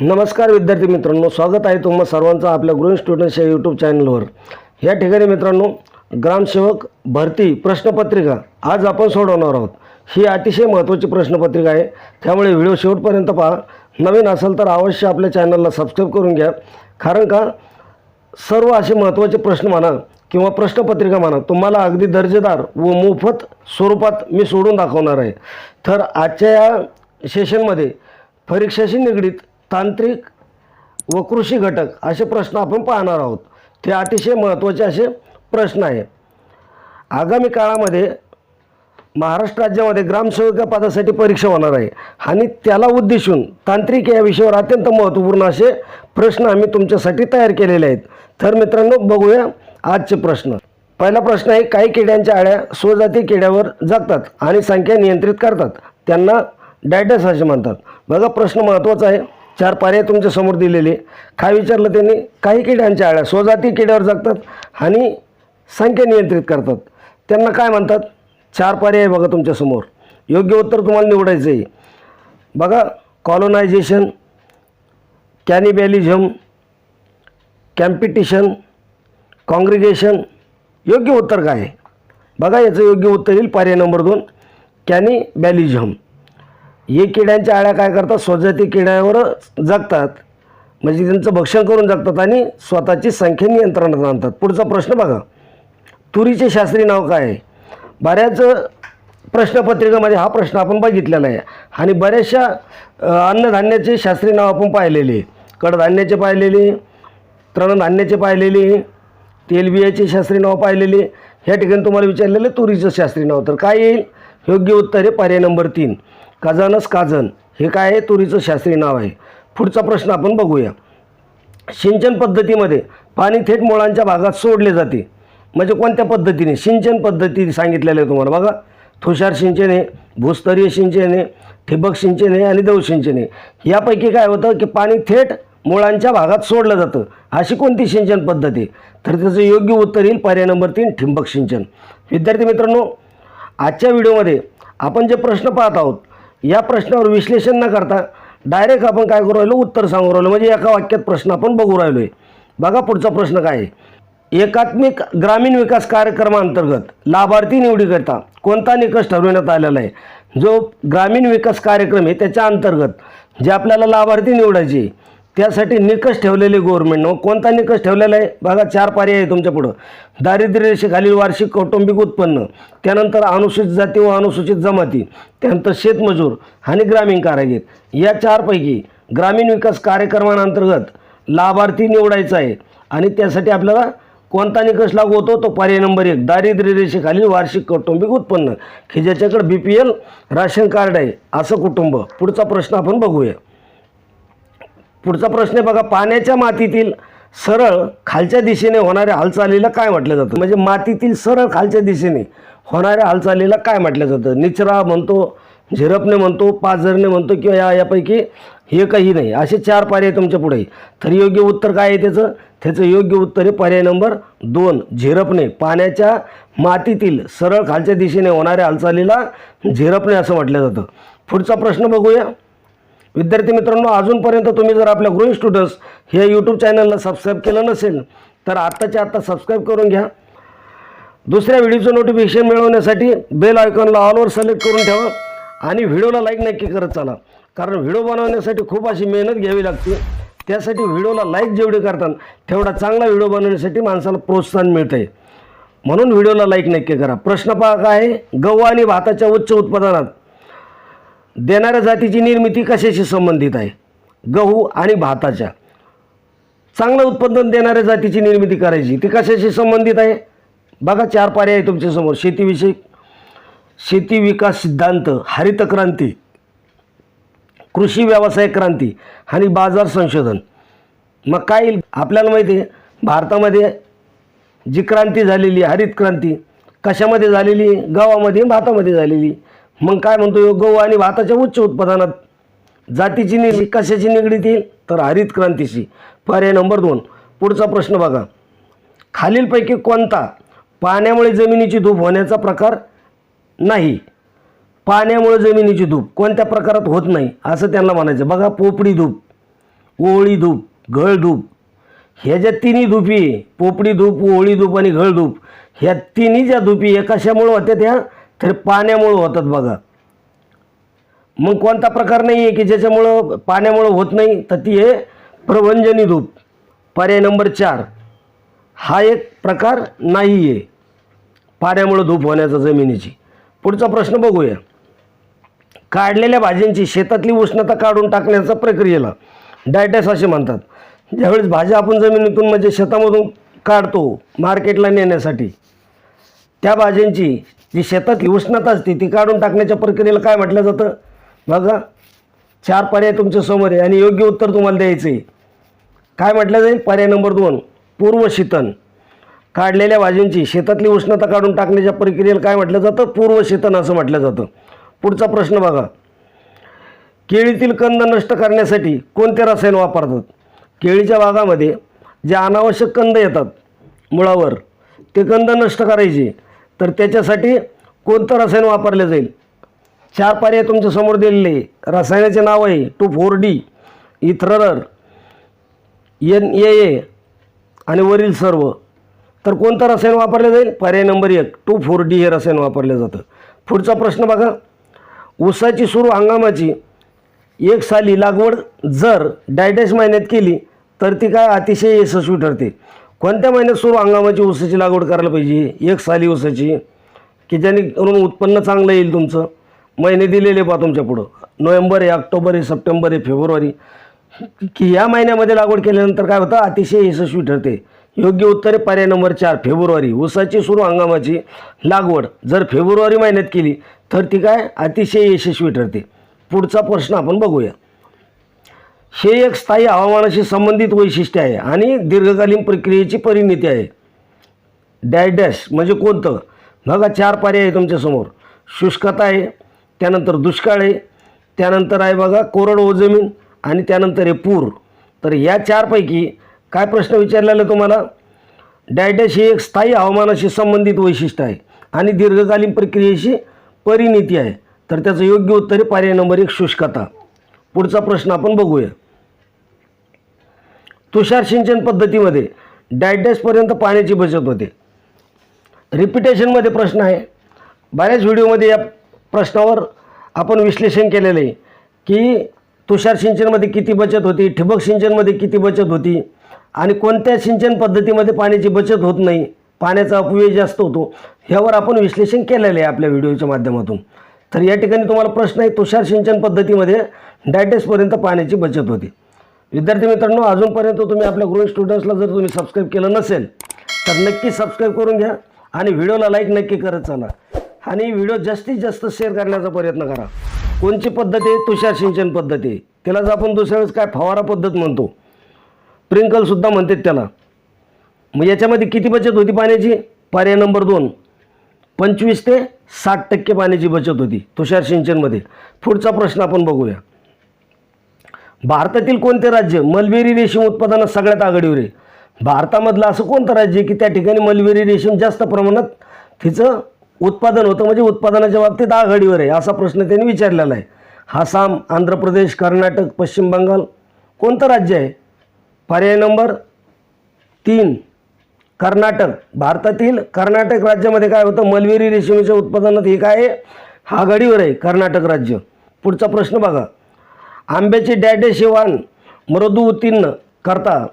नमस्कार विद्यार्थी मित्रांनो स्वागत आहे तुम्हा सर्वांचं आपल्या गृह स्टुडंट्स या यूट्यूब चॅनलवर या ठिकाणी मित्रांनो ग्रामसेवक भरती प्रश्नपत्रिका आज आपण सोडवणार आहोत. ही अतिशय महत्त्वाची प्रश्नपत्रिका आहे. त्यामुळे व्हिडिओ शेवटपर्यंत पहा. नवीन असेल तर अवश्य आपल्या चॅनलला सबस्क्राईब करून घ्या. कारण का सर्व असे महत्त्वाचे प्रश्न म्हणा किंवा प्रश्नपत्रिका म्हणा तुम्हाला अगदी दर्जेदार व मोफत स्वरूपात मी सोडून दाखवणार आहे. तर आजच्या या सेशनमध्ये परीक्षाशी निगडीत तांत्रिक व कृषी घटक असे प्रश्न आपण पाहणार आहोत. ते अतिशय महत्त्वाचे असे प्रश्न आहे आगामी काळामध्ये महाराष्ट्र राज्यामध्ये ग्रामसेविका पदासाठी परीक्षा होणार आहे आणि त्याला उद्देशून तांत्रिक या विषयावर अत्यंत महत्त्वपूर्ण असे प्रश्न आम्ही तुमच्यासाठी तयार केलेले आहेत. तर मित्रांनो बघूया आजचे प्रश्न. पहिला प्रश्न आहे काही किड्यांच्या आळ्या स्वजाती किड्यावर जगतात आणि संख्या नियंत्रित करतात. त्यांना डायडस असे म्हणतात. बघा प्रश्न महत्त्वाचा आहे. चार पर्याय तुमच्यासमोर दिलेले. काय विचारलं त्यांनी? काही किड्यांच्या आळ्या स्वजाती किड्यावर जगतात आणि संख्या नियंत्रित करतात. त्यांना काय म्हणतात? चार पर्याय आहे बघा तुमच्यासमोर योग्य उत्तर तुम्हाला निवडायचं आहे. बघा कॉलोनायझेशन कॅनिबॅलिझम कॅम्पिटिशन कॉंग्रिगेशन योग्य उत्तर काय आहे? बघा याचं योग्य उत्तर येईल पर्याय नंबर दोन कॅनिबॅलिझम हे किड्यांच्या आळ्या काय करतात? स्वजाती किड्यावर जगतात. म्हणजे त्यांचं भक्षण करून जगतात आणि स्वतःची संख्या नियंत्रणात आणतात. पुढचा प्रश्न बघा. तुरीचे शास्त्रीय नाव काय आहे? बऱ्याच प्रश्नपत्रिकेमध्ये हा प्रश्न आपण बघितलेला आहे. आणि बऱ्याचशा अन्नधान्याचे शास्त्रीय नाव आपण पाहिलेले कडधान्याचे पाहिलेले तृणधान्याचे पाहिलेले तेलबियाचे शास्त्रीय नाव पाहिलेले ह्या ठिकाणी तुम्हाला विचारलेलं तुरीचं शास्त्रीय नाव. तर काय येईल? योग्य उत्तर आहे पर्याय नंबर तीन. कजानस काजन. हे काय आहे? तुरीचं शास्त्रीय नाव आहे. पुढचा प्रश्न आपण बघूया. सिंचन पद्धतीमध्ये पाणी थेट मुळांच्या भागात सोडले जाते. म्हणजे कोणत्या पद्धतीने? सिंचन पद्धती सांगितलेलं आहे तुम्हाला. बघा. तुषार सिंचन आहे भूस्तरीय सिंचन आहे ठिबक सिंचन आहे आणि देव सिंचन आहे. यापैकी काय होतं की पाणी थेट मुळांच्या भागात सोडलं जातं. अशी कोणती सिंचन पद्धती? तर त्याचं योग्य उत्तर येईल पर्याय नंबर तीन ठिबक सिंचन. विद्यार्थी मित्रांनो आजच्या व्हिडिओमध्ये आपण जे प्रश्न पाहत आहोत या प्रश्नावर विश्लेषण न करता डायरेक्ट आपण काय करू राहिलो उत्तर सांगू राहिलो. म्हणजे एका वाक्यात प्रश्न आपण बघू राहिलो आहे बघा पुढचा प्रश्न काय आहे. एकात्मिक ग्रामीण विकास कार्यक्रमाअंतर्गत लाभार्थी निवडीकरता कोणता निकष ठरविण्यात आलेला आहे? जो ग्रामीण विकास कार्यक्रम आहे त्याच्या अंतर्गत जे आपल्याला लाभार्थी निवडायचे त्यासाठी निकष ठेवलेले गव्हर्नमेंटनं कोणता निकष ठेवलेला आहे? बघा चार पर्याय आहे तुमच्या पुढं. दारिद्र्य रेषेखालील वार्षिक कौटुंबिक उत्पन्न त्यानंतर अनुसूचित जाती व अनुसूचित जमाती त्यानंतर शेतमजूर आणि ग्रामीण कारागीर. या चारपैकी ग्रामीण विकास कार्यक्रमांतर्गत लाभार्थी निवडायचा आहे. आणि त्यासाठी आपल्याला कोणता निकष लागू होतो? तो पर्याय नंबर एक दारिद्र्य रेषेखालील वार्षिक कौटुंबिक उत्पन्न. की ज्याच्याकडे B P L ration card आहे असं कुटुंब. पुढचा प्रश्न आपण बघूया. पुढचा प्रश्न आहे बघा पाण्याच्या मातीतील सरळ खालच्या दिशेने होणाऱ्या हालचालीला काय म्हटलं जातं? म्हणजे मातीतील सरळ खालच्या दिशेने होणाऱ्या हालचालीला काय म्हटलं जातं? निचरा म्हणतो झिरपणे म्हणतो पाझरने म्हणतो किंवा या यापैकी हे काही नाही. असे चार पर्याय तुमच्यापुढे तर योग्य उत्तर काय आहे त्याचं? त्याचं योग्य उत्तर आहे पर्याय नंबर दोन झिरपणे. पाण्याच्या मातीतील सरळ खालच्या दिशेने होणाऱ्या हालचालीला झिरपणे असं म्हटलं जातं. पुढचा प्रश्न बघूया. विद्यार्थी मित्रांनो अजूनपर्यंत तुम्ही जर आपल्या ग्रोईंग स्टुडंट्स हे यूट्यूब चॅनलला सबस्क्राईब केलं नसेल तर आत्ताच्या आत्ता सबस्क्राईब करून घ्या. दुसऱ्या व्हिडिओचं नोटिफिकेशन मिळवण्यासाठी बेल आयकॉनला ऑलवर सिलेक्ट करून ठेवा आणि व्हिडिओला लाईक नक्की करत चला. कारण व्हिडिओ बनवण्यासाठी खूप अशी मेहनत घ्यावी लागते. त्यासाठी व्हिडिओला लाईक जेवढे करतात तेवढा चांगला व्हिडिओ बनवण्यासाठी माणसाला प्रोत्साहन मिळतं आहे म्हणून व्हिडिओला लाईक नक्की करा. प्रश्न पहा काय आहे? गहू आणि भाताच्या उच्च उत्पादनात देणाऱ्या जातीची निर्मिती कशाशी संबंधित आहे? गहू आणि भाताच्या. चांगलं उत्पादन देणाऱ्या जातीची निर्मिती करायची ती कशाशी संबंधित आहे? बघा चार पर्याय आहे तुमच्यासमोर शेतीविषयी शेती विकास सिद्धांत हरित क्रांती कृषी व्यवसाय क्रांती आणि बाजार संशोधन. मग काय येईल? आपल्याला माहिती आहे भारतामध्ये जी क्रांती झालेली आहे, हरित क्रांती कशामध्ये झालेली आहे? गव्हामध्ये भातामध्ये झालेली मग काय म्हणतो गहू आणि भाताच्या उच्च उत्पादनात जातीची नि कशाची निगडीत येईल? तर हरित क्रांतीशी. पर्याय नंबर दोन. पुढचा प्रश्न बघा. खालीलपैकी कोणता पाण्यामुळे जमिनीची धूप होण्याचा प्रकार नाही? पाण्यामुळे जमिनीची धूप कोणत्या प्रकारात होत नाही असं त्यांना म्हणायचं. बघा पोपडी धूप ओवळी धूप गळ धूप. ह्या ज्या तिन्ही धुपी आहे, पोपडी धूप ओवळी धूप आणि गळ धूप ह्या तिन्ही ज्या धुपी आहे कशामुळे होत्या त्या? तर पाण्यामुळं होतात बघा. मग कोणता प्रकार नाही आहे की ज्याच्यामुळं पाण्यामुळं होत नाही तर ती आहे प्रभंजनी धूप. पर्याय नंबर चार. हा एक प्रकार नाही आहे पाण्यामुळं धूप होण्याचा जमिनीची. पुढचा प्रश्न बघूया. काढलेल्या भाज्यांची शेतातली उष्णता काढून टाकण्याच्या प्रक्रियेला डायटॅस असे म्हणतात. ज्यावेळेस भाज्या आपण जमिनीतून म्हणजे शेतामधून काढतो मार्केटला नेण्यासाठी त्या भाज्यांची जी शेतातली उष्णता असते ती काढून टाकण्याच्या प्रक्रियेला काय म्हटलं जातं? बघा चार पर्याय तुमच्यासमोर आहे आणि योग्य उत्तर तुम्हाला द्यायचं आहे काय म्हटलं जाईल? पर्याय नंबर दोन पूर्वशीतन काढलेल्या भाज्यांची शेतातली उष्णता काढून टाकण्याच्या प्रक्रियेला काय म्हटलं जातं? पूर्वशीतन असं म्हटलं जातं. पुढचा प्रश्न बघा. केळीतील कंद नष्ट करण्यासाठी कोणते रसायन वापरतात? केळीच्या भागामध्ये जे अनावश्यक कंद येतात मुळावर ते कंद नष्ट करायचे. तर त्याच्यासाठी कोणतं रसायन वापरलं जाईल? चार पर्याय तुमच्यासमोर दिलेले. आहे. रसायनाचे नाव आहे two four D ether N A A आणि वरील सर्व. तर कोणतं रसायन वापरलं जाईल? पर्याय नंबर एक टू फोर डी हे रसायन वापरलं जातं. पुढचा प्रश्न बघा. ऊसाची सुरू हंगामाची एक साली लागवड जर डायडॅश महिन्यात केली तर ती काय अतिशय यशस्वी ठरते? कोणत्या महिन्यात सुरू हंगामाची ऊसाची लागवड करायला पाहिजे? एक साली ऊसाची. की जेणेकरून उत्पन्न चांगलं येईल तुमचं? महिने दिलेले पहा तुमच्या पुढं. नोव्हेंबर आहे ऑक्टोबर आहे सप्टेंबर आहे फेब्रुवारी. की या महिन्यामध्ये लागवड केल्यानंतर काय होतं? अतिशय यशस्वी ठरते. योग्य उत्तर आहे पर्याय नंबर चार फेब्रुवारी. ऊसाची सुरू हंगामाची लागवड. जर फेब्रुवारी महिन्यात केली तर ती काय? अतिशय यशस्वी ठरते. पुढचा प्रश्न आपण बघूया. हे एक स्थायी हवामानाशी संबंधित वैशिष्ट्य आहे आणि दीर्घकालीन प्रक्रियेची परिणिती आहे. डॅश डॅश म्हणजे कोणतं? बघा चार पर्याय आहे तुमच्यासमोर शुष्कता आहे त्यानंतर दुष्काळ आहे त्यानंतर आहे बघा कोरडवाहू जमीन आणि त्यानंतर आहे पूर. तर या चारपैकी काय प्रश्न विचारलेला आहे तुम्हाला? डॅडॅश ही एक स्थायी हवामानाशी संबंधित वैशिष्ट्य आहे आणि दीर्घकालीन प्रक्रियेशी परिणिती आहे. तर त्याचं योग्य उत्तर आहे पर्याय नंबर एक शुष्कता. पुढचा प्रश्न आपण बघूया. तुषार सिंचन पद्धतीमध्ये डायडॅशपर्यंत पाण्याची बचत होते. रिपिटेशनमध्ये प्रश्न आहे. बऱ्याच व्हिडिओमध्ये या प्रश्नावर आपण विश्लेषण केलेलं आहे की तुषार सिंचनमध्ये किती बचत होती ठिबक सिंचनमध्ये किती बचत होती आणि कोणत्या सिंचन पद्धतीमध्ये पाण्याची बचत होत नाही पाण्याचा अपव्यय जास्त होतो ह्यावर आपण विश्लेषण केलेलं आहे आपल्या व्हिडिओच्या माध्यमातून. तर या ठिकाणी तुम्हाला प्रश्न आहे तुषार सिंचन पद्धतीमध्ये डायटेसपर्यंत पाण्याची बचत होती. विद्यार्थी मित्रांनो अजूनपर्यंत तुम्ही आपल्या गृह स्टुडंट्सला जर तुम्ही सबस्क्राईब केलं नसेल तर नक्की सबस्क्राईब करून घ्या आणि व्हिडिओला लाईक नक्की करत चला. आणि व्हिडिओ जास्तीत जास्त शेअर करण्याचा प्रयत्न करा. कोणची पद्धत आहे? तुषार सिंचन पद्धत आहे. त्यालाच आपण दुसऱ्या वेळेस काय फवारा पद्धत म्हणतो प्रिंकलसुद्धा म्हणतात त्याला. मग याच्यामध्ये किती बचत होती पाण्याची? पर्याय नंबर दोन. पंचवीस ते साठ टक्के पाण्याची बचत होती तुषार सिंचनमध्ये. पुढचा प्रश्न आपण बघूया. भारतातील कोणते राज्य? मलबेरी रेशीम उत्पादनात सगळ्यात आघाडीवर आहे. भारतामधलं असं कोणतं राज्य आहे की त्या ठिकाणी मलबेरी रेशीम जास्त प्रमाणात तिचं उत्पादन होतं? म्हणजे उत्पादनाच्या बाबतीत आघाडीवर आहे असा प्रश्न त्यांनी विचारलेला आहे. आसाम आंध्र प्रदेश कर्नाटक पश्चिम बंगाल कोणतं राज्य आहे? पर्याय नंबर तीन कर्नाटक. भारतातील कर्नाटक राज्यामध्ये काय होतं? मलबेरी रेशीमच्या उत्पादनात हे काय आहे? आघाडीवर आहे कर्नाटक राज्य. पुढचा प्रश्न बघा. आंब्याचे डॅडे शिवान मृदू उत्तीर्ण करता.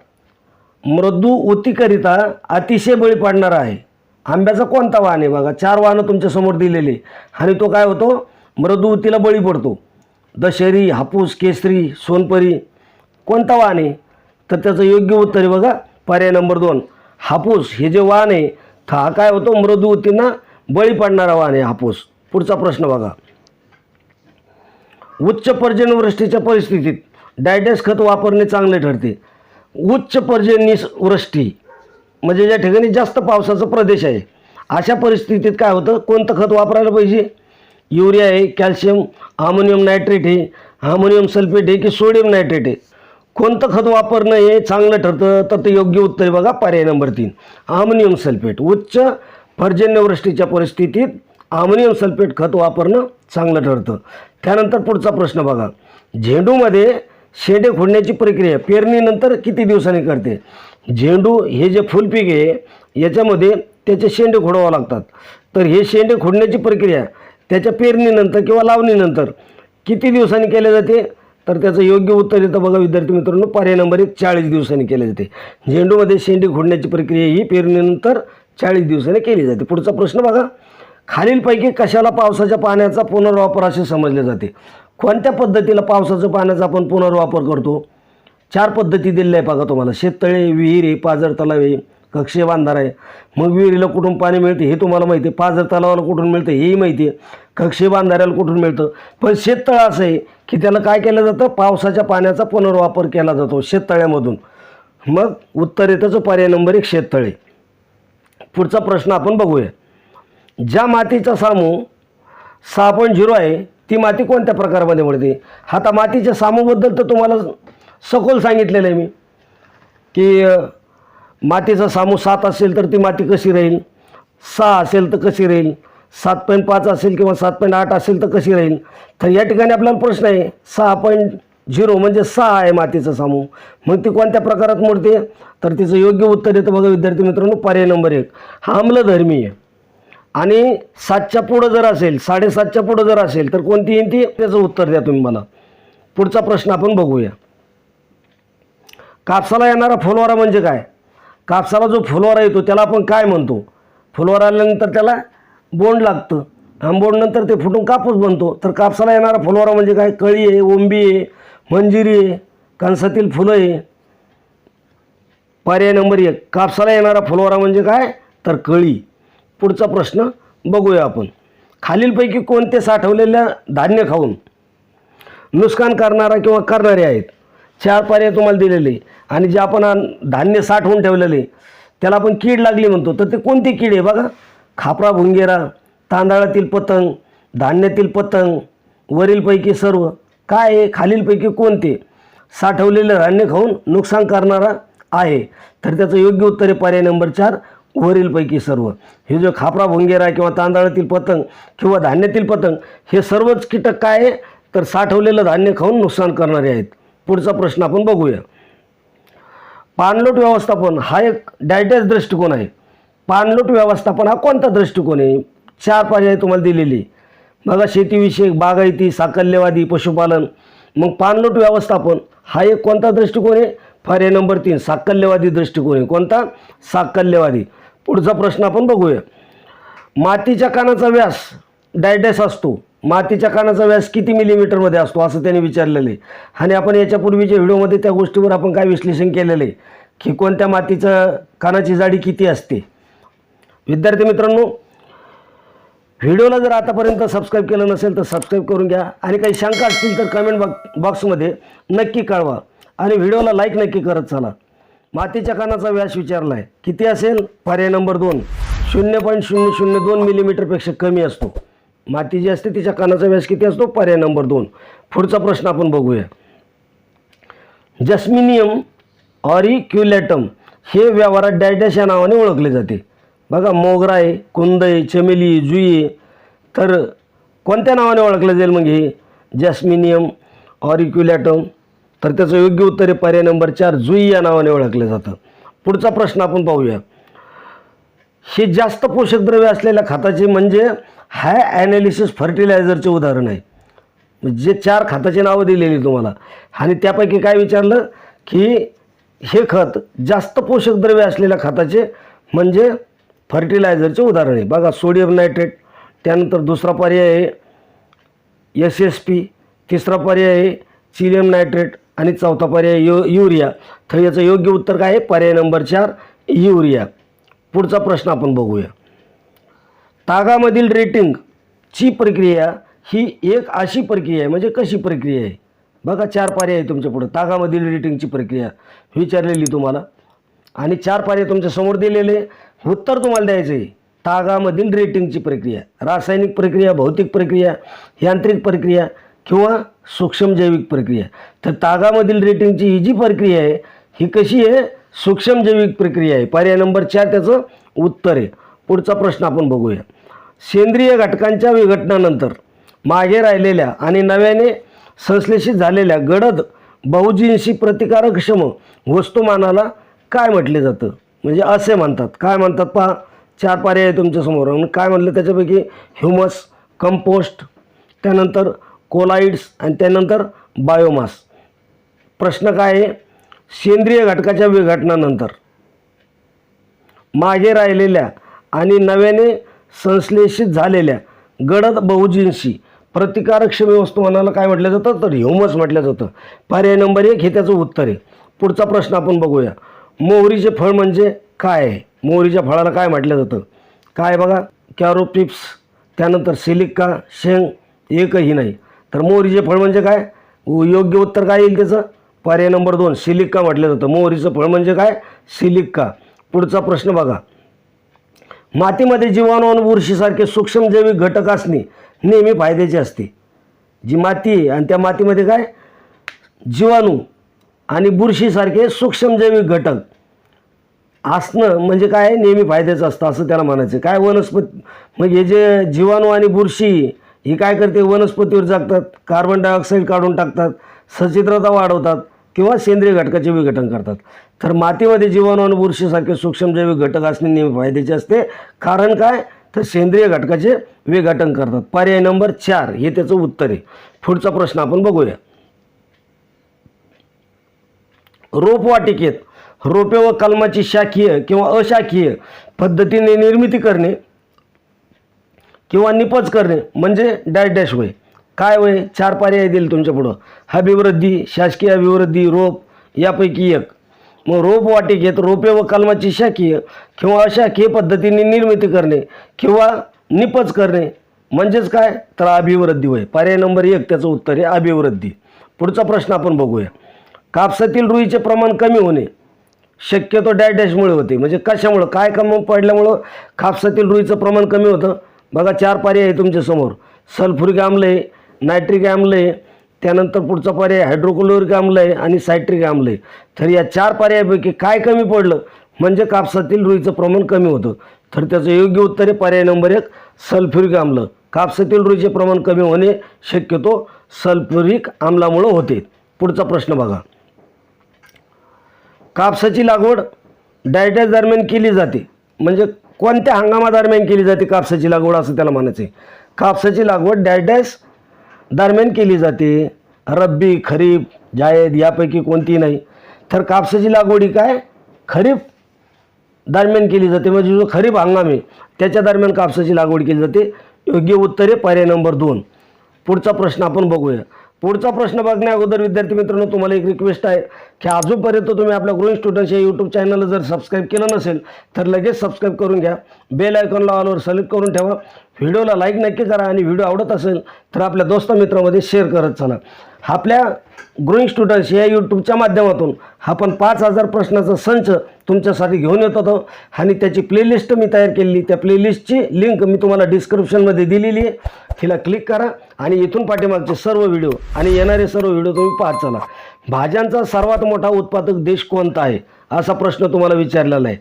मृदू उतीकरिता अतिशय बळी पाडणारा आहे. आंब्याचा कोणता वाहन आहे बघा? चार वाहनं तुमच्यासमोर दिलेले. आणि तो काय होतो? मृदू उतीला बळी पडतो. दशेरी हापूस केसरी सोनपरी कोणता वाहन आहे? तर त्याचं योग्य उत्तर आहे बघा. पर्याय नंबर दोन. हापूस हे जे वाहन आहे हा काय होतो? मृदू उतींना बळी पडणारा वाहन आहे हापूस. पुढचा प्रश्न बघा. उच्च पर्जन्यवृष्टीच्या परिस्थितीत डायडॅस खत वापरणे चांगले ठरते. उच्च पर्जन्य वृष्टी म्हणजे ज्या ठिकाणी जास्त पावसाचा प्रदेश आहे. अशा परिस्थितीत काय होतं? कोणतं खत वापरायला पाहिजे? युरिया आहे कॅल्शियम हार्मोनियम नायट्रेट आहे. हार्मोनियम सल्फेट आहे की सोडियम नायट्रेट आहे? कोणतं खत वापरणं हे चांगलं ठरतं? तर ते योग्य उत्तर आहे बघा पर्याय नंबर तीन. Ammonium sulphate. उच्च पर्जन्यवृष्टीच्या परिस्थितीत आमोनियम सल्फेट खत वापरणं चांगलं ठरतं. त्यानंतर पुढचा प्रश्न बघा. झेंडूमध्ये शेंडे खोडण्याची प्रक्रिया पेरणीनंतर किती दिवसांनी करते? झेंडू हे जे फुलपीक आहे याच्यामध्ये त्याचे शेंडे खोडावं लागतात. तर हे शेंडे खोडण्याची प्रक्रिया त्याच्या पेरणीनंतर किंवा लावणीनंतर किती दिवसांनी केले जाते? तर त्याचं योग्य उत्तर येतं बघा विद्यार्थी मित्रांनो पर्याय नंबर एक चाळीस दिवसांनी केले जाते. झेंडूमध्ये शेंडी खोडण्याची प्रक्रिया ही पेरणीनंतर चाळीस दिवसांनी केली जाते. पुढचा प्रश्न बघा. खालीलपैकी कशाला पावसाच्या पाण्याचा पुनर्वापर असे समजले जाते? कोणत्या पद्धतीला पावसाचं पाण्याचा आपण पुनर्वापर करतो? चार पद्धती दिलेल्या आहे बघा तुम्हाला. शेततळे विहीर आहे पाझर तलाव आहे कक्षे बांधार आहे. मग विहिरीला कुठून पाणी मिळते हे तुम्हाला माहिती आहे. पाझर तलावाला कुठून मिळतं हेही माहिती आहे. कक्षे बांधाऱ्याला कुठून मिळतं? पण शेततळं असं आहे की त्याला काय केलं जातं? पावसाच्या पाण्याचा पुनर्वापर केला जातो शेततळ्यामधून. मग उत्तरेतच पर्याय नंबर एक शेततळे. पुढचा प्रश्न आपण बघूया. ज्या मातीचा सामू सहा पॉईंट झिरो आहे ती माती कोणत्या प्रकारामध्ये मिळते आता मातीच्या सामूबद्दल तर तुम्हाला सखोल सांगितलेलं आहे मी की मातीचा सामू सात असेल तर ती माती कशी राहील? सहा असेल तर कशी राहील? सात पॉईंट पाच असेल किंवा सात पॉईंट आठ असेल तर कशी राहील? तर या ठिकाणी आपल्याला प्रश्न आहे सहा पॉईंट झिरो म्हणजे सहा आहे मातीचा सामू. मग ती कोणत्या प्रकारात मोडते? तर तिचं योग्य उत्तर येतं बघा विद्यार्थी मित्रांनो पर्याय नंबर एक हा आम्लधर्मी आहे. आणि सातच्या पुढं जर असेल साडेसातच्या पुढं जर असेल तर कोणती येईल ती? त्याचं उत्तर द्या तुम्ही मला. पुढचा प्रश्न आपण बघूया. कापसाला येणारा फुलवारा म्हणजे काय? कापसाला जो फुलवारा येतो त्याला आपण काय म्हणतो? फुलवारा आल्यानंतर त्याला बोंड लागतं. आणि बोंडनंतर ते फुटून कापूस बनतो. तर कापसाला येणारा फुलवारा म्हणजे काय? कळी आहे ओंबी आहे मंजिरी आहे कणसातील फुलं आहे. पर्याय नंबर एक. कापसाला येणारा फुलवारा म्हणजे काय? तर कळी. पुढचा प्रश्न बघूया आपण. खालीलपैकी कोणते साठवलेल्या धान्य खाऊन नुकसान करणारा किंवा करणारे आहेत? चार पर्याय तुम्हाला दिलेले. आणि जे आपण धान्य साठवून ठेवलेले त्याला आपण कीड लागली म्हणतो. तर ते कोणती कीड आहे बघा? खापरा भुंगेरा तांदळातील पतंग धान्यातील पतंग वरीलपैकी सर्व. काय आहे? खालीलपैकी कोणते? साठवलेलं धान्य खाऊन नुकसान करणारा आहे. तर त्याचं योग्य उत्तर आहे पर्याय नंबर चार वरीलपैकी सर्व. हे जो खापरा भुंगेरा किंवा तांदळातील पतंग किंवा धान्यातील पतंग हे सर्वच कीटक काय आहे? तर साठवलेलं धान्य खाऊन नुकसान करणारे आहेत. पुढचा प्रश्न आपण बघूया. पाणलोट व्यवस्थापन हा एक डायटॅच दृष्टिकोन आहे. पाणलोट व्यवस्थापन हा कोणता दृष्टिकोन आहे? चार पर्याय तुम्हाला दिलेली. बघा शेतीविषयक बागायती साकल्यवादी पशुपालन. मग पाणलोट व्यवस्थापन हा एक कोणता दृष्टिकोन आहे? पर्याय नंबर तीन साकल्यवादी दृष्टिकोन आहे. कोणता? साकल्यवादी. पुढचा प्रश्न आपण बघूया. मातीच्या कानाचा व्यास डायडॅस असतो. मातीच्या कानाचा व्यास किती मिलीमीटरमध्ये असतो असं त्यांनी विचारलेलं आहे. आणि आपण याच्यापूर्वीच्या व्हिडिओमध्ये त्या गोष्टीवर आपण काय विश्लेषण केलेलं आहे की कोणत्या मातीचं कानाची जाडी किती असते. विद्यार्थी मित्रांनो व्हिडिओला जर आतापर्यंत सबस्क्राईब केलं नसेल तर सबस्क्राईब करून घ्या. आणि काही शंका असतील तर कमेंट बॉक्स बॉक्समध्ये नक्की कळवा. आणि व्हिडिओला लाईक नक्की करत चला. मातीच्या कानाचा व्यास विचारला आहे किती असेल? पर्याय नंबर दोन. शून्य पॉईंट शून्य शून्य दोन मिलीमीटरपेक्षा कमी असतो. माती जी असते तिच्या कानाचा व्यास किती असतो? पर्याय नंबर दोन. पुढचा प्रश्न आपण बघूया. जस्मिनियम ऑरिक्युलॅटम हे व्यवहारात डॅडॅश या नावाने ओळखले जाते. बघा मोगरा आहे कुंद आहे चमेली जुई. आहे तर कोणत्या नावाने ओळखलं जाईल मग हे? जॅस्मिनियम ऑरिक्युलॅटम तर त्याचं योग्य उत्तर आहे पर्याय नंबर चार जुई या नावाने ओळखलं जातं. पुढचा प्रश्न आपण पाहूया. हे जास्त पोषक द्रव्य असलेल्या खताचे म्हणजे हाय ॲनालिसिस फर्टिलायझरचे उदाहरण आहे. म्हणजे जे चार खताची नावं दिलेली तुम्हाला. आणि त्यापैकी काय विचारलं? की हे खत जास्त पोषक द्रव्य असलेल्या खताचे म्हणजे फर्टिलायझरचे उदाहरण आहे. बघा सोडियम नायट्रेट त्यानंतर दुसरा पर्याय आहे एस एस पी तिसरा पर्याय आहे चिलियम नायट्रेट आणि चौथा पर्याय यु युरिया. तर याचं योग्य उत्तर काय आहे? पर्याय नंबर चार युरिया. पुढचा प्रश्न आपण बघूया. तागामधील रेटिंगची प्रक्रिया ही एक अशी प्रक्रिया आहे म्हणजे कशी प्रक्रिया आहे? बघा चार पर्याय आहे तुमच्या पुढं. तागामधील रेटिंगची प्रक्रिया विचारलेली तुम्हाला. आणि चार पर्याय तुमच्यासमोर दिलेले उत्तर तुम्हाला द्यायचं आहे तागामधील रेटिंगची प्रक्रिया. रासायनिक प्रक्रिया भौतिक प्रक्रिया यांत्रिक प्रक्रिया किंवा सूक्ष्म जैविक प्रक्रिया. तर तागामधील रेटिंगची ही जी प्रक्रिया आहे ही कशी आहे? सूक्ष्म जैविक प्रक्रिया आहे. पर्याय नंबर चार त्याचं उत्तर आहे. पुढचा प्रश्न आपण बघूया. सेंद्रिय घटकांच्या विघटनानंतर मागे राहिलेल्या आणि नव्याने संश्लेषित झालेल्या गडद बहुजींशी प्रतिकारक्षम वस्तुमानाला काय म्हटले जातं? म्हणजे असे म्हणतात. काय म्हणतात पहा. चार पर्याय आहे तुमच्यासमोर. काय म्हणलं त्याच्यापैकी? ह्युमस कंपोस्ट त्यानंतर कोलाइड्स आणि त्यानंतर बायोमास. प्रश्न काय आहे? सेंद्रिय घटकाच्या विघटनानंतर. मागे राहिलेल्या आणि नव्याने संश्लेषित झालेल्या गडद बहुजींशी प्रतिकारक्षम वस्तुमानाला काय म्हटलं जातं? तर ह्युमस म्हटलं जातं. पर्याय नंबर एक हे त्याचं उत्तर आहे. पुढचा प्रश्न आपण बघूया. मोहरीचे फळ म्हणजे काय? आहे मोहरीच्या फळाला काय म्हटलं जातं? काय बघा? कॅरोपिप्स त्यानंतर सिलिका शेंग एकही नाही. तर मोहरीचे फळ म्हणजे काय? योग्य उत्तर काय येईल त्याचं? पर्याय नंबर दोन शिलिक्का म्हटलं जातं. मोहरीचं फळ म्हणजे काय? शिलिक्का पुढचा प्रश्न बघा. मातीमध्ये जीवाणू आणि बुरशीसारखे सूक्ष्मजैविक घटक असणे नेहमी फायद्याचे असते. जी माती आहे आणि त्या मातीमध्ये काय? जीवाणू आणि बुरशीसारखे सूक्ष्मजैविक घटक असणं म्हणजे काय? नेहमी फायद्याचं असतं असं त्याला म्हणायचं काय वनस्पती मग हे जे जीवाणू आणि बुरशी ही काय करते? वनस्पतीवर जागतात कार्बन डायऑक्साईड काढून टाकतात सचित्रता वाढवतात किंवा सेंद्रिय घटकाचे विघटन करतात. तर मातीमध्ये जीवाणू आणि बुरशीसारखे सूक्ष्मजैविक घटक असणे नेहमी फायद्याचे असते. कारण काय? तर सेंद्रिय घटकाचे विघटन करतात. पर्याय नंबर चार हे त्याचं उत्तर आहे. पुढचा प्रश्न आपण बघूया. रोपवाटिकेत रोपे व कलमाची शाखीय किंवा अशाखीय पद्धतीने निर्मिती करणे किंवा निपज करणे म्हणजे डॅश डॅश वय काय वय चार पर्याय दिले तुमच्या पुढं. अभिवृद्धी शासकीय अभिवृद्धी रोप यापैकी एक. मग रोप वाटिकेत रोपे व कलमाची शाखीय किंवा अशाकीय पद्धतीने निर्मिती करणे किंवा निपज करणे. म्हणजेच काय? तर अभिवृद्धी होय पर्याय नंबर एक त्याचं उत्तर आहे अभिवृद्धी. पुढचा प्रश्न आपण बघूया. कापसातील रुईचे प्रमाण कमी होणे. शक्यतो डॅश डॅशमुळे होते. म्हणजे कशामुळं? काय कमी पडल्यामुळं कापसातील रुईचं प्रमाण कमी होतं? बघा चार पर्याय आहे तुमच्यासमोर सल्फ्युरिक आम्ल आहे नायट्रिक आम्ल आहे त्यानंतर पुढचा पर्याय हायड्रोक्लोरिक आम्ल आहे आणि सायट्रिक आम्ल आहे. तर या चार पर्यायापैकी काय कमी पडलं? म्हणजे कापसातील रुईचं प्रमाण कमी होतं. तर त्याचं योग्य उत्तर आहे पर्याय नंबर एक सल्फ्युरिक आम्ल कापसातील रुईचे प्रमाण कमी होणे शक्यतो सल्फ्युरिक आम्लामुळं होते. पुढचा प्रश्न बघा. कापसाची लागवड डायटॅच दरम्यान केली जाते. म्हणजे कोणत्या हंगामादरम्यान केली जाते कापसाची लागवड असं त्याला म्हणायचं आहे कापसाची लागवड डायटॅस दरम्यान केली जाते. रब्बी खरीप जायद यापैकी कोणती नाही. तर कापसाची लागवड ही काय? खरीप दरम्यान केली जाते. म्हणजे जो खरीप हंगाम आहे त्याच्या दरम्यान कापसाची लागवड केली जाते. योग्य उत्तर आहे पर्याय नंबर दोन. पुढचा प्रश्न आपण बघूया. पुढचा प्रश्न बघण्या अगोदर विद्यार्थी मित्रांनो तुम्हाला एक रिक्वेस्ट आहे की अजूनपर्यंत तुम्ही आपल्या ग्रोईंग स्टुडंट्स या यूट्यूब चॅनलला जर सबस्क्राईब केलं नसेल तर लगेच सबस्क्राईब करून घ्या. बेल आयकॉनला ऑलवर सिलेक्ट करून ठेवा. व्हिडिओला लाईक नक्की करा आणि व्हिडिओ आवडत असेल तर आपल्या दोस्त मित्रामध्ये शेअर करत चला. आपल्या ग्रोईंग स्टुडंट्स या यूट्यूबच्या माध्यमातून आपण पाच हजार प्रश्नाचा संच तुमच्यासाठी घेऊन येत होतो. आणि त्याची प्लेलिस्ट मी तयार केलेली. त्या प्लेलिस्टची लिंक मी तुम्हाला डिस्क्रिप्शनमध्ये दिलेली आहे. तिला क्लिक करा आणि इथून पाठीमागचे सर्व व्हिडिओ आणि येणारे सर्व व्हिडिओ तुम्ही पाहत चला. भाज्यांचा सर्वात मोठा उत्पादक देश कोणता आहे? असा प्रश्न तुम्हाला विचारलेला आहे.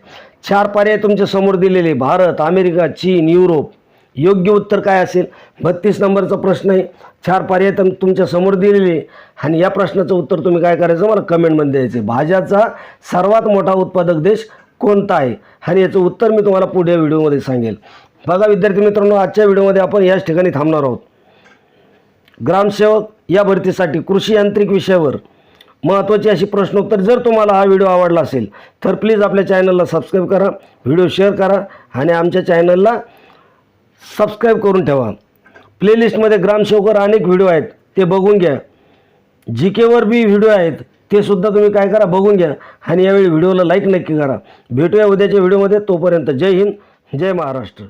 चार पर्याय तुमच्यासमोर दिलेले भारत अमेरिका चीन युरोप. योग्य उत्तर काय असेल? बत्तीस नंबरचा प्रश्न आहे. चार पर्याय तर तुमच्यासमोर दिलेले आणि या प्रश्नाचं उत्तर तुम्ही काय करायचं? मला कमेंटमध्ये द्यायचं आहे. भाज्याचा सर्वात मोठा उत्पादक देश कोणता आहे? आणि याचं उत्तर मी तुम्हाला पुढे व्हिडिओमध्ये सांगेल. बघा विद्यार्थी मित्रांनो आजच्या व्हिडिओमध्ये आपण याच ठिकाणी थांबणार आहोत. ग्रामसेवक या भरतीसाठी कृषी यांत्रिक विषयावर महत्त्वाची अशी प्रश्नोत्तर जर तुम्हाला हा व्हिडिओ आवडला असेल तर प्लीज आपल्या चॅनलला सबस्क्राईब करा व्हिडिओ शेअर करा आणि आमच्या चॅनलला सबस्क्राईब करून ठेवा. प्लेलिस्टमध्ये ग्रामसेवकर अनेक व्हिडिओ आहेत ते बघून घ्या. जी केवर बी व्हिडिओ आहेत ते सुद्धा तुम्ही काय करा बघून घ्या. आणि यावेळी व्हिडिओला लाईक नक्की करा. भेटूया उद्याच्या व्हिडिओमध्ये तोपर्यंत जय हिंद जय महाराष्ट्र.